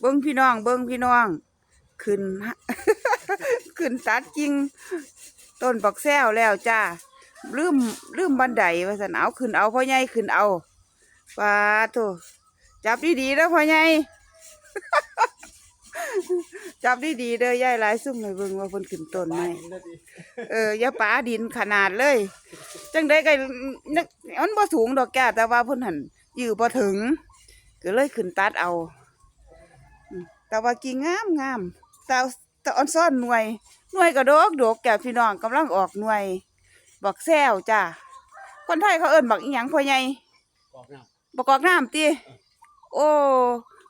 เบิ้งพี่น้อง เบิ้งพี่น้อง ขึ้น ขึ้นตัดจริง ต้นปักแซวแล้วจ้าลืมลืมบันไดว่าสันเอาขึ้นเอาพ่อใหญ่ขึ้นเอาปาโถจับดีๆแล้วพ่อใหญ่ จับดีๆเด้อยายหลายซุ่มเลยเบิ่งว่าเพิ่นขึ้นต้นไหมเอออย่าปาดินขนาดเลย จังได้ก็นึกมันบ่สูงดอกแก่แต่ว่าเพิ่นหันอยื้อบ่ถึง ก็เลยขึ้นตัดเอา แต่ว่ากิ่งงามงามแต่แต่ออนซ่อนหน่วยหน่วยก็ดอกดอกแก่พี่น้องกำลังออกหน่วย บักแซวจ้าคนไทยเขาเอิ้นบักอีหยังพ่อใหญ่บอกน้ประกอบน้ำติโอ้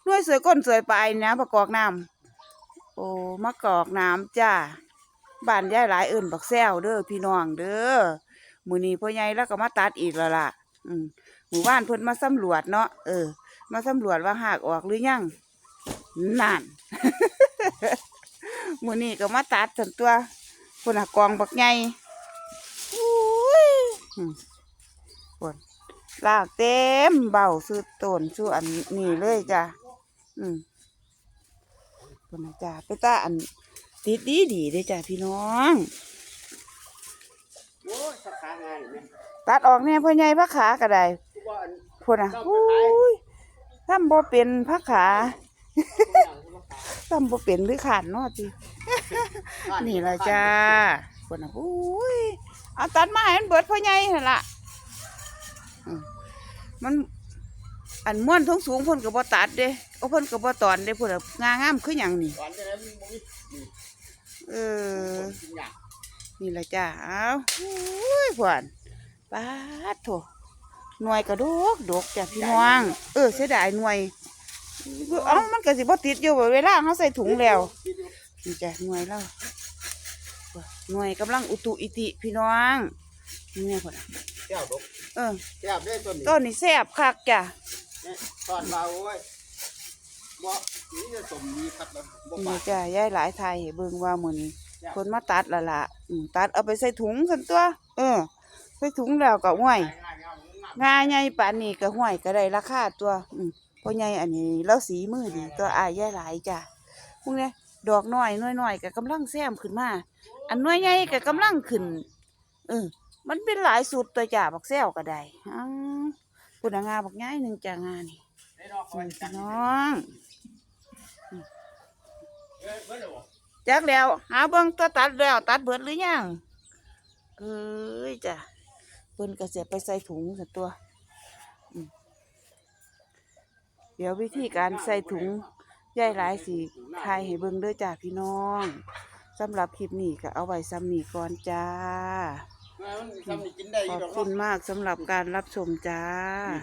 หน่วยสวยก้นสวยปลายนะประกอบน้ำโอ้มะกอกน้ำจ้าบ้านยายหลายเอิ้นบักแซวเด้อพี่น้องเด้อมื้อนี้พ่อใหญ่แล้วก็มาตัดอีกแล้วล่ะ อืมหมู่บ้านเพิ่นมาสำรวจเนาะเออ มาสำรวจว่าหากออกหรือยัง นั่นมื้อนี้ก็มาตัดจนตัวพุ่นน่ะกองบักใหญ่อุ้ยอืมพุ่นลากเต็มเบ้าสุดต้นสุดอันนี้เลยจ้ะ อืมพุ่นน่ะจ้ะไปตาอันติดดีดีๆเด้อจ้ะพี่น้องำโอ้ยสักขางานเนี่ยตัดออกแน่พ่อใหญ่พักขาก็ได้ทุกวันพุ่นน่ะอุ้ยทำบ่เป็นพักขา ทำบ่เป็นหรือขาดเนาะจินี่ละจ้าคนน่ะอุ้ยเอาตัดมาให้มันเบิดพ่อใหญ่นั่นล่ะอืมมันอันม้วนทงสูงเพ่นก็บ่ตัดเด้เอาเพ่นก็บ่ตอนเด้พุ่นน่ะงางามคือหยังนี่ตอนนี้มันมีนี่เออกินอย่างนี่ละจ้าเอาอุ้ยพวนปาดโถหน่วยกระดกดกจ้ะพี่น้องเออเสียดายหน่วย เอ้ามันก็สิบ่ติดอยู่เวลาเฮาใส่ถุงแล้วนี่จ้ะหน่วยแล้วหน่วยกำลังอุตุอิติพี่น้องนี่แม่พ่นน่ะแก้วดกเออแก้วได้ต้นนี้ต้นนี่แซ่บคักจ้ะเนี่ยตอนเราโอ้ยบ่นี่จะสมมีคัดแล้วบ่ปานี่ดจ้ะยายหลายไทยให้เบิ่งว่ามื้อนี้คนมาตัดและล่ะอืมตัดเอาไปใส่ถุงซั่นตัว เออ ใส่ถุงแล้วก็ห้วยงาใหญ่ปานนี้ก็ห้วยก็ได้ราคาตัว อืมเพราะใหญ่อันนี้แล้วสีมือดีตัวอายยายหลายจ้ะพวกเนี้ยดอกน้อยน้อยๆก็กำลังแซมขึ้นมา อันน้อยใหญ่ก็กำลังขึ้น เออ มันเป็นหลายสุดตัวจ้าบักแซวก็ได้อ้าวพุนงาบักใหญ่หนึ่งจ้างานี่ได้ดอกคอยนี่จัพี่งน้องเอ้ยเบิ่งแล้วบ่จักแล้ว หาเบิ่งตัวตัดแล้ว ตัดเบิดหรือยังเอ้ยจ้ะเพิ่นก็เสียไปใส่ถุงสัตัวอืม เดี๋ยววิธีการใส่ถุงยายหลายสีทายให้เบิ่งเด้อจ้าพี่น้องสำหรับคลิปนี้ก็เอาไว้ซ้ำนี้ก่อนจ้ามันทำนี่กินได้อขยู่อบดอกคุเนาะณมากสำหรับการรับชมจ้านี่